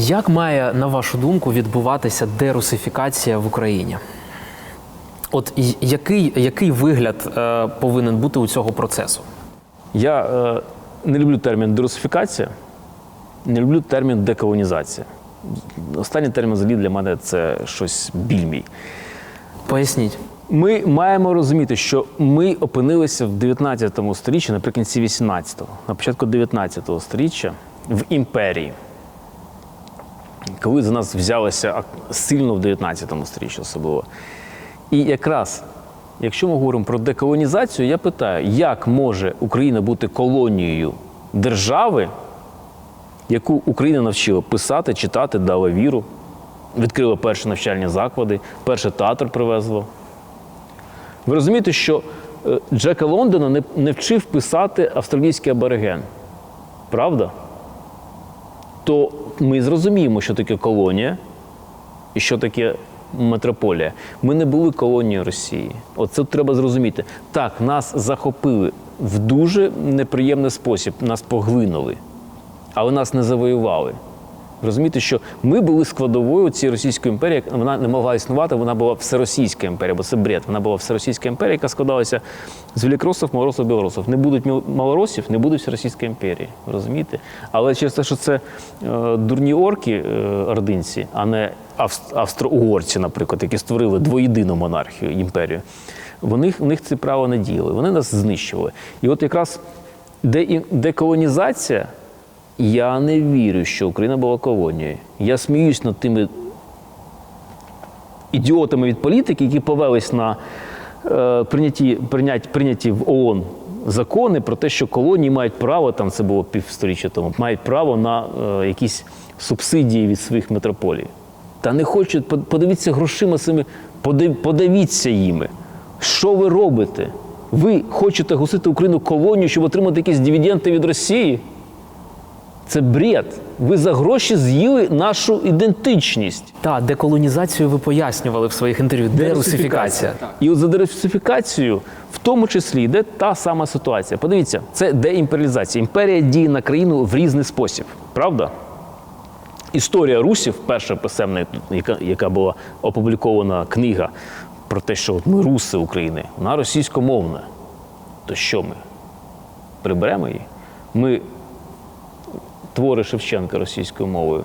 Як має, на вашу думку, відбуватися дерусифікація в Україні? От який, який вигляд е, повинен бути у цього процесу? Я е, не люблю термін дерусифікація, не люблю термін деколонізація. Останній термін взагалі для мене це щось біль мій. Поясніть. Ми маємо розуміти, що ми опинилися в 19 сторіччі, наприкінці 18-го, на початку 19 сторіччя в імперії. Коли за нас взялися сильно в 19 сторіччі особливо. І якраз, якщо ми говоримо про деколонізацію, я питаю, як може Україна бути колонією держави, яку Україна навчила писати, читати, дала віру, відкрила перші навчальні заклади, перший театр привезла. Ви розумієте, що е, Джека Лондона не, не вчив писати австралійський абориген. Правда? То ми зрозуміємо, що таке колонія і що таке метрополія. Ми не були колонією Росії. Оце треба зрозуміти. Так, нас захопили в дуже неприємний спосіб, нас поглинули, але нас не завоювали. Розумієте, що ми були складовою цієї Російської імперії, вона не могла існувати, вона була всеросійська імперія, бо це бред. Вона була всеросійська імперія, яка складалася з великоросів, малоросів, білорусів. Не будуть малоросів, не буде всеросійська імперія. Ви Розумієте? Але через те, що це е, дурні орки е, ординці, а не авс- австро-угорці, наприклад, які створили двоєдину монархію імперію, вони, в них це право не діяли, вони нас знищували. І от якраз де, деколонізація. Я не вірю, що Україна була колонією. Я сміюсь над тими ідіотами від політики, які повелись на е, прийняті, прийняті, прийняті в ООН закони про те, що колонії мають право, там це було півсторіччя тому, мають право на е, якісь субсидії від своїх метрополій. Та не хочуть, под- подивіться грошима цими, подив- подивіться їми. Що ви робите? Ви хочете гусити Україну колонію, щоб отримати якісь дивіденди від Росії? Це бред. Ви за гроші з'їли нашу ідентичність. Та деколонізацію ви пояснювали в своїх інтерв'ю. Дерусифікація. І от за дерусифікацією в тому числі йде та сама ситуація. Подивіться, це деімперіалізація. Імперія діє на країну в різний спосіб, правда? Історія русів, перша писемна, яка, яка була опублікована книга про те, що от ми руси України, вона російськомовна. То що ми? Приберемо її? Ми твори Шевченка російською мовою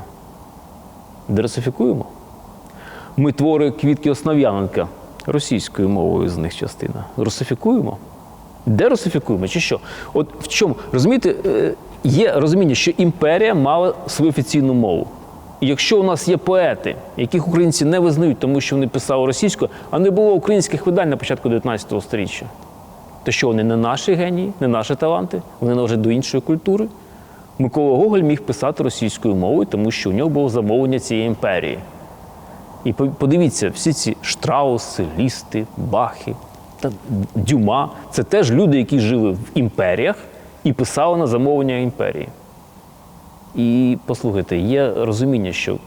дерусифікуємо? Ми твори Квітки Основ'яненка російською мовою з них частина. Русифікуємо? Де русифікуємо? Чи що? От в чому? Розумієте, е, є розуміння, що імперія мала свою офіційну мову. І якщо у нас є поети, яких українці не визнають, тому що вони писали російською, а не було українських видань на початку 19 століття, то що вони не наші генії, не наші таланти, вони належать до іншої культури. Микола Гоголь міг писати російською мовою, тому що у нього було замовлення цієї імперії. І подивіться, всі ці штрауси, лісти, бахи, та дюма це теж люди, які жили в імперіях і писали на замовлення імперії. І послухайте, є розуміння, що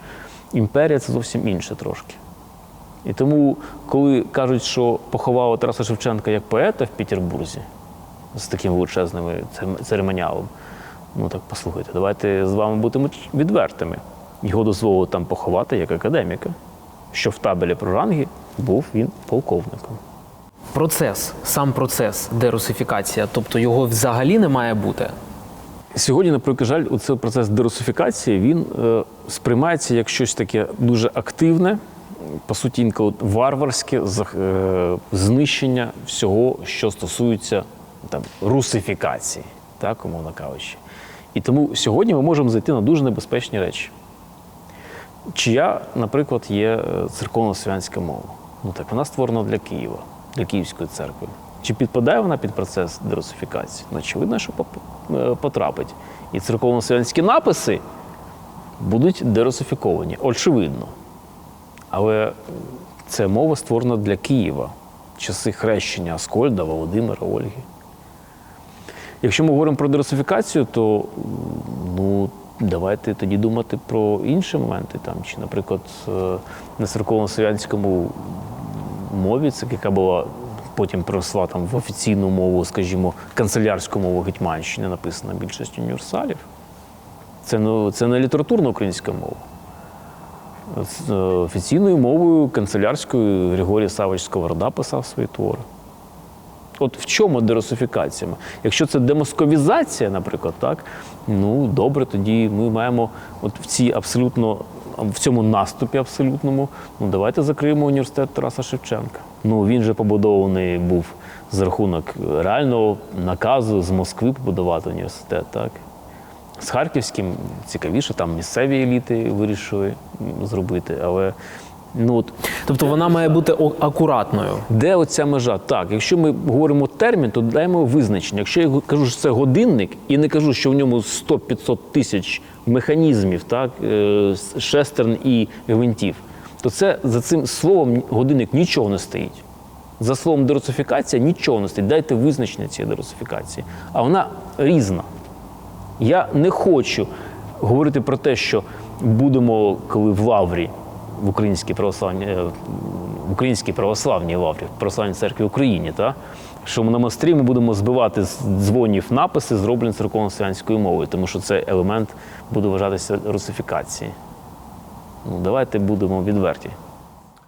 імперія це зовсім інше трошки. І тому, коли кажуть, що поховали Тараса Шевченка як поета в Петербурзі з таким величезним церемоніалом, ну так послухайте, давайте з вами будемо відвертими. Його дозволили там поховати як академіка, що в табелі про ранги був він полковником. Процес, сам процес дерусифікація, тобто його взагалі не має бути. Сьогодні, на превеликий жаль, цей процес дерусифікації він е, сприймається як щось таке дуже активне, по суті, інколи варварське е, знищення всього, що стосується там, русифікації, так, умовно кажучи. І тому сьогодні ми можемо зайти на дуже небезпечні речі. Чия, наприклад, є е, церковно-славянська мова. Ну так вона створена для Києва, для Київської церкви. Чи підпадає вона під процес дерусифікації? Ну, очевидно, що е, потрапить. І церковно-славянські написи будуть дерусифіковані, очевидно. Але це мова створена для Києва, часи хрещення Аскольда, Володимира, Ольги. Якщо ми говоримо про дерусифікацію, то ну, давайте тоді думати про інші моменти. Там, чи, наприклад, е, на церковно-славянському мові, це яка була потім переросла там в офіційну мову, скажімо, канцелярську мову Гетьманщини, написана більшістю універсалів. Це, ну, це не літературна українська мова. Е, Офіційною мовою канцелярською Григорій Савич Сковорода писав свої твори. От в чому дерусифікація? Якщо це демосковізація, наприклад, так, ну добре, тоді ми маємо от в цій абсолютно в цьому наступі абсолютному, ну давайте закриємо університет Тараса Шевченка. Ну він же побудований був за рахунок реального наказу з Москви побудувати університет, так. З Харківським цікавіше, там місцеві еліти вирішили зробити, але ну от Тобто вона має бути акуратною. де оця межа? Так, якщо ми говоримо термін, то даємо визначення. Якщо я кажу, що це годинник, і не кажу, що в ньому 100-500 тисяч механізмів, так, е, шестерн і гвинтів, то це за цим словом годинник нічого не стоїть. За словом дерусифікація нічого не стоїть. Дайте визначення цієї дерусифікації. А вона різна. Я не хочу говорити про те, що будемо, коли в Лаврі, в Українській православній, е, в Українській православній Лаврі, в Православній церкві Україні, та? що на мострі ми будемо збивати з дзвонів написи, зроблені церковно-славянською мовою, тому що це елемент буде вважатися русифікації. Ну, давайте будемо відверті.